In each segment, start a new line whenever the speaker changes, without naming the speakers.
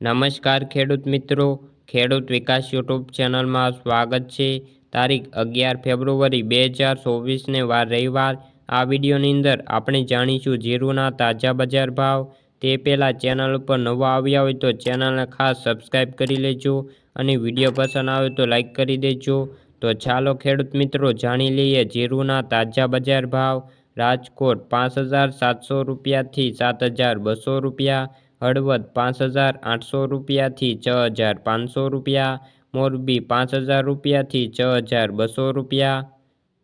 નમસ્કાર ખેડૂત મિત્રો. ખેડૂત વિકાસ યુટ્યુબ ચેનલમાં સ્વાગત છે. તારીખ અગિયાર ફેબ્રુઆરી બે હજાર ચોવીસને વાર રવિવાર. આ વિડીયોની અંદર આપણે જાણીશું જીરુના તાજા બજાર ભાવ. તે પહેલાં ચેનલ ઉપર નવા આવ્યા હોય તો ચેનલને ખાસ સબસ્ક્રાઈબ કરી લેજો અને વીડિયો પસંદ આવે તો લાઈક કરી દેજો. તો ચાલો ખેડૂત મિત્રો જાણી લઈએ જીરુના તાજા બજાર ભાવ. રાજકોટ પાંચ હજાર સાતસો રૂપિયાથી સાત હજાર બસો રૂપિયા. હળવદ પાંચ હજાર આઠસો રૂપિયાથી છ હજાર પાંચસો રૂપિયા, મોરબી પાંચ હજાર રૂપિયાથી છ હજાર બસો રૂપિયા,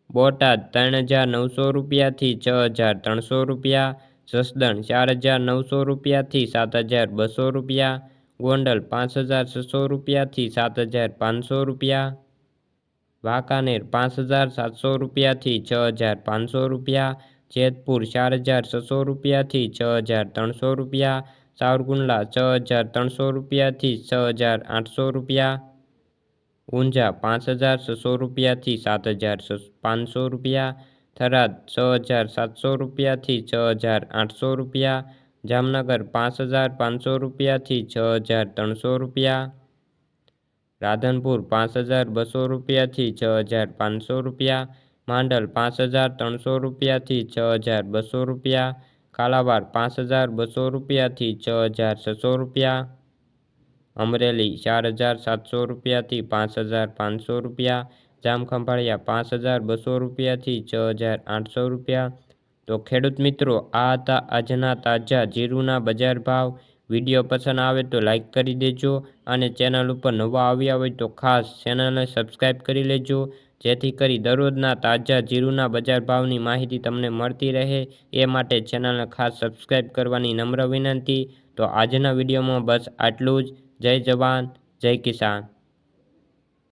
બોટાદ ત્રણ હજાર નવસો રૂપિયાથી છ હજાર ત્રણસો રૂપિયા, જસદણ ચાર હજાર નવસો રૂપિયાથી સાત હજાર બસો રૂપિયા, ગોંડલ પાંચ હજાર છસો રૂપિયાથી સાત હજાર પાંચસો રૂપિયા, વાંકાનેર પાંચ હજાર સાતસો રૂપિયાથી છ હજાર પાંચસો રૂપિયા, જેતપુર ચાર હજાર છસો રૂપિયાથી છ હજાર ત્રણસો રૂપિયા સાવરકુંડલા છ હજાર ત્રણસો રૂપિયાથી છ હજાર આઠસો રૂપિયા. ઊંઝા પાંચ હજાર છસો રૂપિયાથી સાત હજાર પાંચસો રૂપિયા. થરાદ છ હજાર સાતસો રૂપિયાથી છ હજાર આઠસો રૂપિયા. જામનગર પાંચ હજાર પાંચસો રૂપિયાથી છ હજાર ત્રણસો રૂપિયા. રાધનપુર પાંચ હજાર બસો રૂપિયાથી છ હજાર પાંચસો રૂપિયા. માંડલ પાંચ હજાર ત્રણસો રૂપિયાથી છ હજાર બસો રૂપિયા. કાલાવાડ પાંચ હજાર બસો રૂપિયાથી છ હજાર છસો રૂપિયા. અમરેલી ચાર હજાર સાતસો રૂપિયાથી પાંચ હજાર પાંચસો રૂપિયા. જામખંભાળિયા પાંચ હજાર બસો રૂપિયાથી છ હજાર આઠસો રૂપિયા. તો ખેડૂત મિત્રો, આ હતા આજના તાજા જીરુના બજાર ભાવ. વીડિયો પસંદ આવે તો લાઇક કરી દેજો અને ચેનલ ઉપર નવા આવ્યા હોય તો ખાસ ચેનલને સબસ્ક્રાઈબ કરી લેજો. જેથી કરી દરરોજના તાજા જીરુના બજાર ભાવની માહિતી તમને મળતી રહે એ માટે ચેનલને ખાસ સબસ્ક્રાઈબ કરવાની નમ્ર વિનંતી. તો આજના વિડીયોમાં બસ આટલું જ. જય જવાન, જય કિસાન.